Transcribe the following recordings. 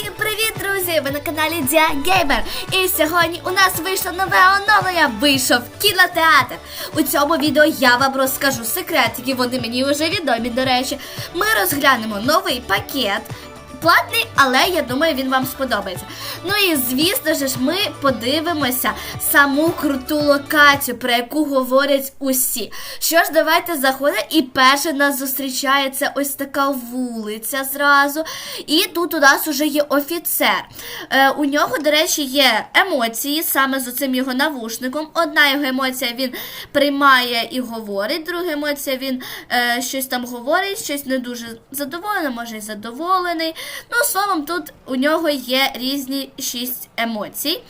Всім привіт, друзі! Ви на каналі Дія Геймер. І сьогодні у нас вийшло нове оновлення. Вийшов кінотеатр. У цьому відео я вам розкажу секретики. Вони мені вже відомі. До речі, ми розглянемо новий пакет. Платний, але я думаю, він вам сподобається. Ну і звісно ж, ми подивимося саму круту локацію, про яку говорять усі. Що ж, давайте заходимо. І перше нас зустрічає це ось така вулиця зразу. І тут у нас уже є офіцер. Е, у нього, до речі, є емоції саме з цим його навушником. Одна його емоція він приймає і говорить, друга емоція він е, щось там говорить, щось не дуже задоволений, може й задоволений. Ну, словом, тут у нього є різні шість емоцій.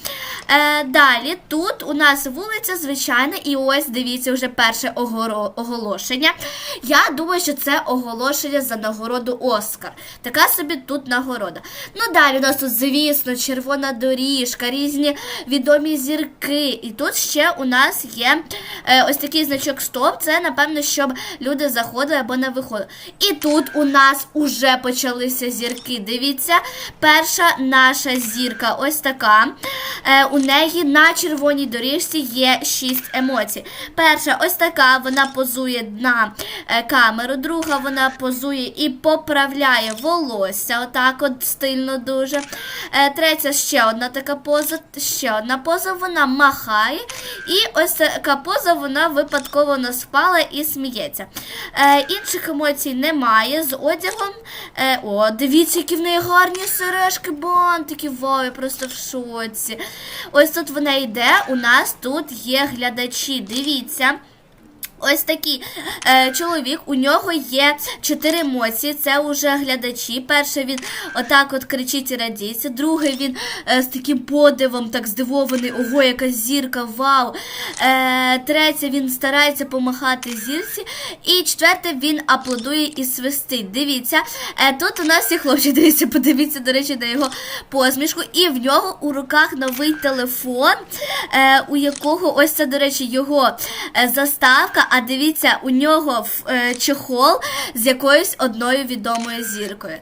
Е, далі тут у нас вулиця звичайна, і ось дивіться вже перше оголошення. Я думаю, що це оголошення за нагороду Оскар. Така собі тут нагорода. Ну далі у нас тут, звісно, червона доріжка, різні відомі зірки. І тут ще у нас є е, ось такий значок Стоп. Це, напевно, щоб люди заходили або не виходили. І тут у нас уже почалися зірки. Дивіться, перша наша зірка ось така. Е, у неї на червоній доріжці є 6 емоцій. Перша ось така, вона позує на е, камеру, друга вона позує і поправляє волосся. Отак от стильно дуже. Е, третя ще одна така поза, ще одна поза, вона махає. І ось така поза, вона випадково наспала і сміється. Е, інших емоцій немає з одягом. Е, о, дивіться, які в неї гарні сережки, бантики, вау, я просто в шоці. Ось тут вона йде, у нас тут є глядачі. Дивіться. Ось такий е, чоловік, у нього є чотири емоції. Це уже глядачі. Перший він отак от кричить і радіється. Другий він е, з таким подивом, так здивований, ого, яка зірка, вау. Е, третє він старається помахати зірці. І четверте він аплодує і свистить. Дивіться, е, тут у нас є хлопчик, дивіться, подивіться, до речі, на його посмішку. І в нього у руках новий телефон, е, у якого ось це, до речі, його е, заставка. А дивіться, у нього е, чохол з якоюсь одною відомою зіркою.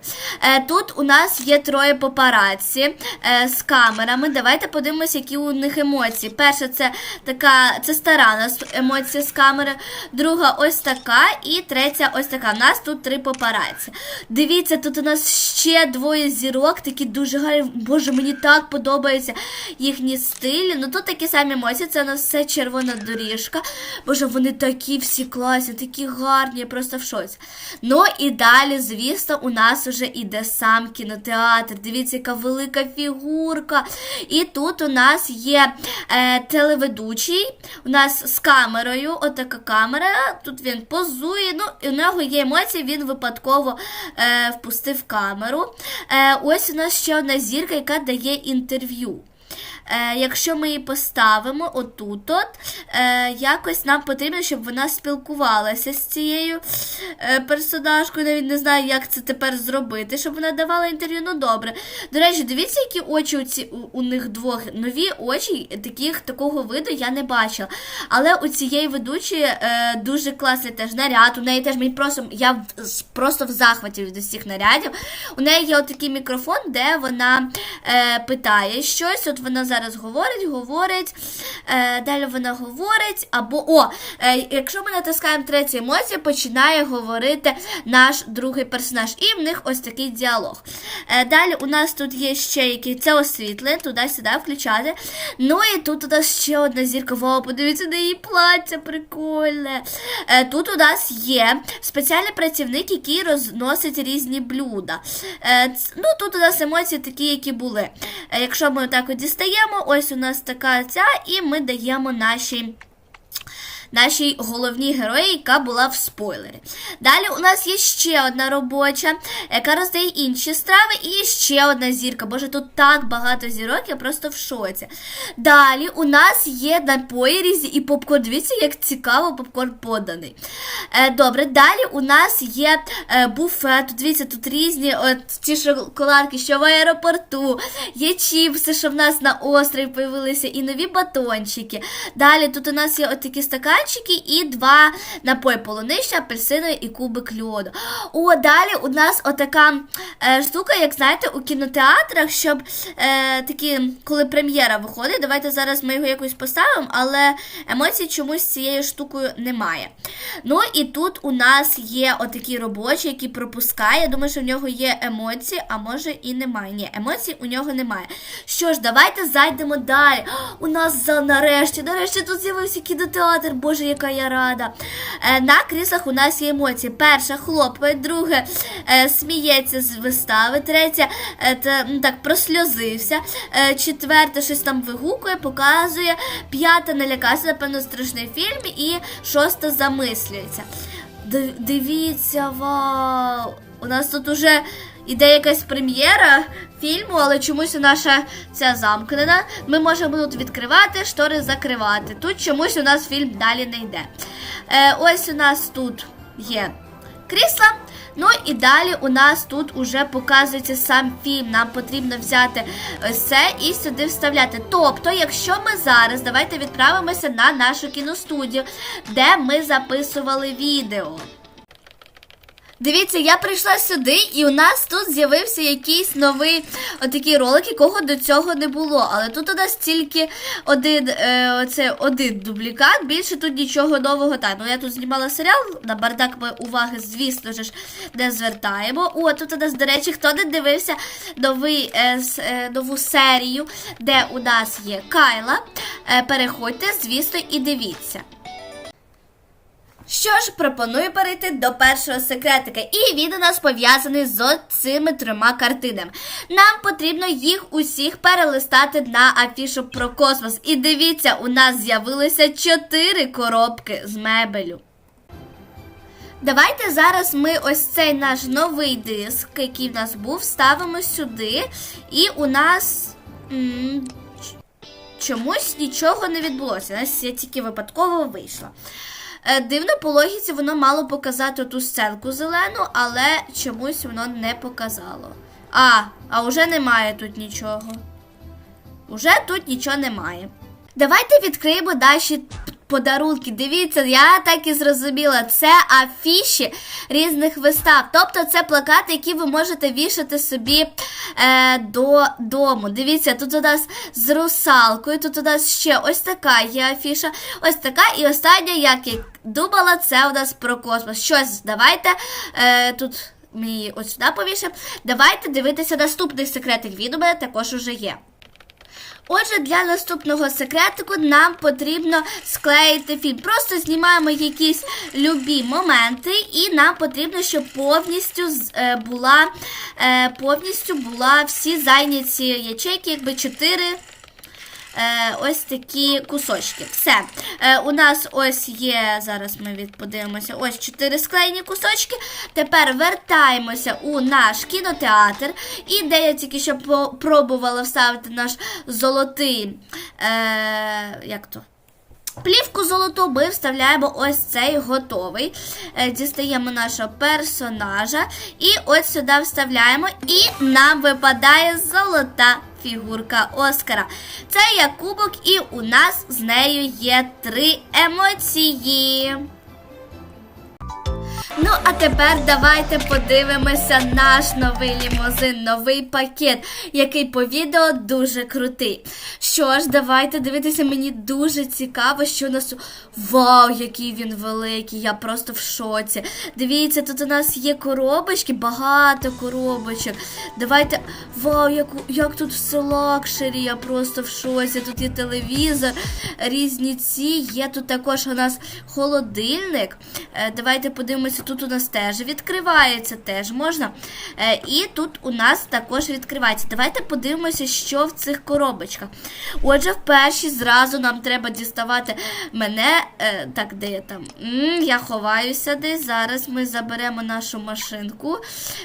Е, тут у нас є троє папараці е, з камерами. Давайте подивимося, які у них емоції. Перша це така, це стара у нас емоція з камери, друга ось така, і третя ось така. У нас тут три папараці. Дивіться, тут у нас ще двоє зірок, такі дуже гарні. Боже, мені так подобаються їхні стилі. Ну тут такі самі емоції, це у нас все червона доріжка. Боже, вони такі всі класні, такі гарні, я просто в шоці. Ну і далі, звісно, у нас вже іде сам кінотеатр. Дивіться, яка велика фігурка. І тут у нас є е, телеведучий, у нас з камерою, отака камера. Тут він позує. Ну, і у нього є емоції, він випадково е, впустив камеру. Е, ось у нас ще одна зірка, яка дає інтерв'ю. Е, якщо ми її поставимо отут, от, е, якось нам потрібно, щоб вона спілкувалася з цією е, персонажкою. Навіть не знаю, як це тепер зробити, щоб вона давала інтерв'ю. Ну добре. До речі, дивіться, які очі у, ці, у, у них двох. Нові очі, таких, такого виду я не бачила. Але у цієї ведучої е, дуже класний теж наряд. У неї теж мені просто я просто в захваті від усіх нарядів. У неї є отакий мікрофон, де вона е, питає щось. От вона зараз говорить, говорить. Е, далі вона говорить. Або о, е, якщо ми натискаємо третю емоцію, починає говорити наш другий персонаж. І в них ось такий діалог. Е, далі у нас тут є ще який це освітлення, туди-сюди включати. Ну і тут у нас ще одна зірка. Вау, подивіться на її плаття, прикольне. Е, тут у нас є спеціальний працівник, який розносить різні блюда. Е, ну, тут у нас емоції такі, які були. Е, якщо ми отак от дістаємо, ось у нас така ця, і ми даємо нашій нашій головній герої, яка була в спойлері. Далі у нас є ще одна робоча, яка роздає інші страви, і ще одна зірка. Боже, тут так багато зірок, я просто в шоці. Далі у нас є напої різні і попкорн. Дивіться, як цікаво попкорн поданий. Е, добре, далі у нас є е, буфет. Дивіться, тут різні от, ті шоколадки, що в аеропорту, є чіпси, що в нас на острові появилися, і нові батончики. Далі тут у нас є от такі стаканчики. Стаканчики і два напої полунища, апельсини і кубик льоду. О, далі у нас отака е, штука, як знаєте, у кінотеатрах, щоб е, такі, коли прем'єра виходить, давайте зараз ми його якось поставимо, але емоцій чомусь цією штукою немає. Ну і тут у нас є отакий робочий, який пропускає. Я думаю, що в нього є емоції, а може і немає. Ні, емоцій у нього немає. Що ж, давайте зайдемо далі. У нас за нарешті, нарешті тут з'явився кінотеатр. Боже, яка я рада. Е, на кріслах у нас є емоції. Перша хлопає, друге е, сміється з вистави, третя е, та, так просльозився, четверте щось там вигукує, показує, п'ята налякався, напевно, страшний фільм, і шоста замислюється. Дивіться, вау! У нас тут уже іде якась прем'єра фільму, але чомусь наша ця замкнена. Ми можемо тут відкривати, штори закривати. Тут чомусь у нас фільм далі не йде. Е, ось у нас тут є крісла. Ну і далі у нас тут уже показується сам фільм. Нам потрібно взяти ось це і сюди вставляти. Тобто, якщо ми зараз давайте відправимося на нашу кіностудію, де ми записували відео. Дивіться, я прийшла сюди, і у нас тут з'явився якийсь новий отакий ролик, якого до цього не було. Але тут у нас тільки один е, оце, один дублікат, більше тут нічого нового. Так, ну я тут знімала серіал, на бардак ми уваги, звісно ж, не звертаємо. О, тут у нас, до речі, хто не дивився новий, е, е, нову серію, де у нас є Кайла. Е, переходьте, звісно, і дивіться. Що ж, пропоную перейти до першого секретика, і він у нас пов'язаний з цими трьома картинами. Нам потрібно їх усіх перелистати на афішу про космос. І дивіться, у нас з'явилися чотири коробки з мебелю. Давайте зараз ми ось цей наш новий диск, який в нас був, ставимо сюди, і у нас. Чомусь нічого не відбулося. У нас я тільки випадково вийшла. Е, Дивно, по логіці воно мало показати ту сценку зелену, але чомусь воно не показало. А, а вже немає тут нічого. Уже тут нічого немає. Давайте відкриємо наші подарунки. Дивіться, я так і зрозуміла, це афіші різних вистав. Тобто це плакати, які ви можете вішати собі е, до дому. Дивіться, тут у нас з русалкою, тут у нас ще ось така є афіша, ось така, і остання, як я думала, це у нас про космос. Щось, давайте е, тут. Ми ось сюди повішимо. Давайте дивитися наступний секретик. Він у мене також уже є. Отже, для наступного секретику нам потрібно склеїти фільм. Просто знімаємо якісь любі моменти, і нам потрібно, щоб повністю е, була е, повністю була всі зайняті ячейки, якби 4 ось такі кусочки. Все. Е, у нас ось є. Зараз ми відподивимося. Ось чотири склеєні кусочки. Тепер вертаємося у наш кінотеатр. І де я тільки що пробувала вставити наш золотий. Е, як то? Плівку золоту ми вставляємо ось цей готовий. Е, Дістаємо нашого персонажа і ось сюди вставляємо, і нам випадає золота фігурка Оскара. Це є кубок, і у нас з нею є три емоції. Ну, а тепер давайте подивимося наш новий лімузин, новий пакет, який по відео дуже крутий. Що ж, давайте дивитися, мені дуже цікаво, що у нас. Вау, який він великий! Я просто в шоці. Дивіться, тут у нас є коробочки, багато коробочок. Давайте. Вау, як, як тут все лакшері, я просто в шоці. Тут є телевізор, різні ці. Є тут також у нас холодильник. Е, Давайте подивимося, тут у нас теж відкривається, теж можна. Е, І тут у нас також відкривається. Давайте подивимося, що в цих коробочках. Отже, в першій зразу нам треба діставати мене. Е, Так, де я там? Я ховаюся десь. Зараз ми заберемо нашу машинку,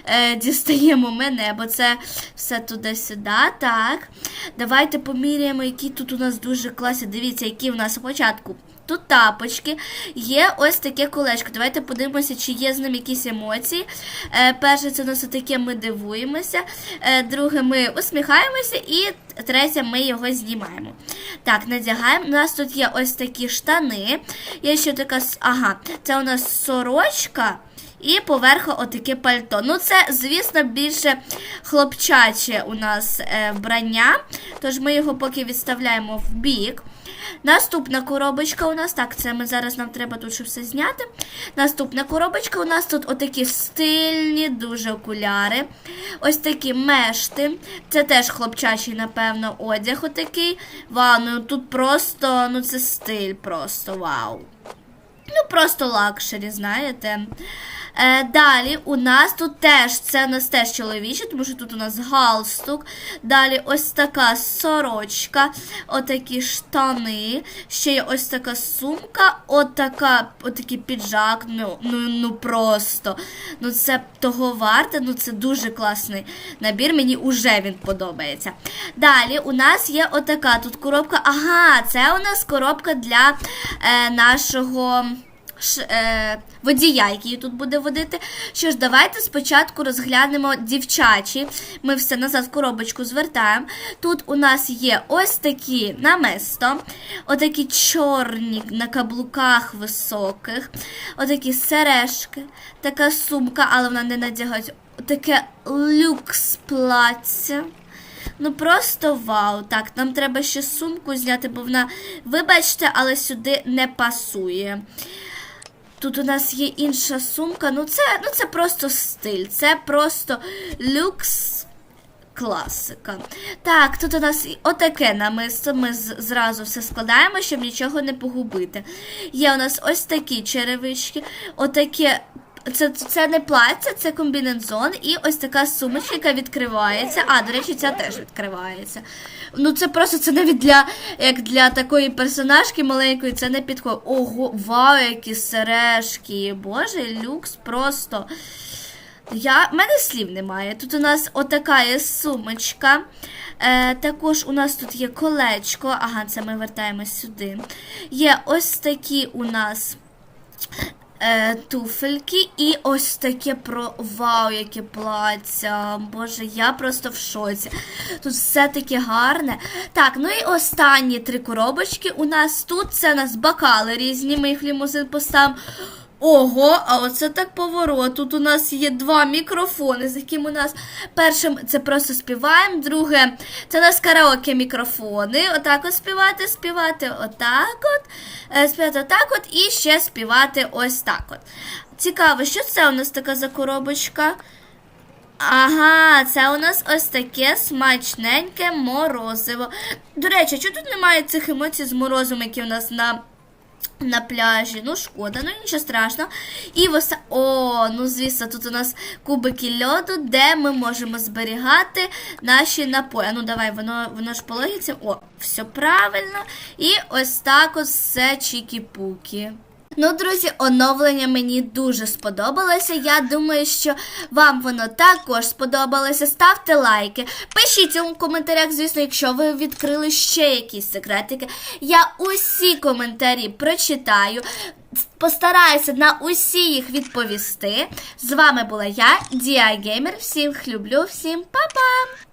е, дістаємо мене, бо це все туди-сюди. Так. Давайте поміряємо, які тут у нас дуже класні. Дивіться, які у нас спочатку тут тапочки, є ось таке колечко. Давайте подивимося, чи є з ним якісь емоції. Е, перше, це у нас таке ми дивуємося. Е, друге, ми усміхаємося, і третє, ми його знімаємо. Так, надягаємо. У нас тут є ось такі штани. Є ще така. Ага, це у нас сорочка. І поверху отаке пальто. Ну, це, звісно, більше хлопчаче у нас е, вбрання. Тож ми його поки відставляємо в бік. Наступна коробочка у нас, так, це ми зараз нам треба тут все зняти. Наступна коробочка у нас тут отакі стильні, дуже окуляри. Ось такі мешти. Це теж хлопчачий, напевно, одяг отакий. Вау, ну тут просто, ну це стиль просто, вау. Ну, просто лакшері, знаєте. Е, далі у нас тут теж це у нас теж чоловіче, тому що тут у нас галстук. Далі ось така сорочка, отакі штани. Ще є ось така сумка, отака, отакий піджак. Ну, ну, ну просто. Ну це того варте, ну це дуже класний набір. Мені уже він подобається. Далі у нас є отака тут коробка. Ага, це у нас коробка для е, нашого водія, який тут буде водити. Що ж, давайте спочатку розглянемо дівчачі. Ми все назад в коробочку звертаємо. Тут у нас є ось такі намисто, отакі чорні на каблуках високих, отакі сережки, така сумка, але вона не надягається. Таке люкс плаття. Ну просто вау. Так, нам треба ще сумку зняти, бо вона, вибачте, але сюди не пасує. Тут у нас є інша сумка. Ну це, ну це просто стиль, це просто люкс. Класика. Так, тут у нас отаке намисто. Ми зразу все складаємо, щоб нічого не погубити. Є у нас ось такі черевички, отаке. Це, це не плаття, це комбінезон і ось така сумочка, яка відкривається. А, до речі, ця теж відкривається. Ну, це просто це навіть для як для такої персонажки маленької, це не підходить. Ого, вау, які сережки. Боже, люкс просто. Я, в мене слів немає. Тут у нас отака є сумочка. Е, також у нас тут є колечко. Ага, це ми вертаємось сюди. Є ось такі у нас е, туфельки і ось таке про вау, яке плаття. Боже, я просто в шоці. Тут все таке гарне. Так, ну і останні три коробочки у нас тут. Це у нас бокали різні, ми їх в лімузин поставимо. Ого, а оце так поворот. Тут у нас є два мікрофони, з яким у нас першим це просто співаємо, друге це у нас караоке мікрофони. Отак от співати, співати отак от, е, співати отак от і ще співати ось так от. Цікаво, що це у нас така за коробочка? Ага, це у нас ось таке смачненьке морозиво. До речі, чого тут немає цих емоцій з морозом, які у нас на на пляжі. Ну, шкода, ну нічого страшного. І воса. О, ну звісно, тут у нас кубики льоду, де ми можемо зберігати наші напої. Ну, давай, воно воно ж по логіці. О, все правильно. І ось так ось все чікі-пукі. Ну, друзі, оновлення мені дуже сподобалося. Я думаю, що вам воно також сподобалося. Ставте лайки, пишіть у коментарях, звісно, якщо ви відкрили ще якісь секретики. Я усі коментарі прочитаю. Постараюся на усі їх відповісти. З вами була я, Діа Геймер. Всіх люблю, всім па-па!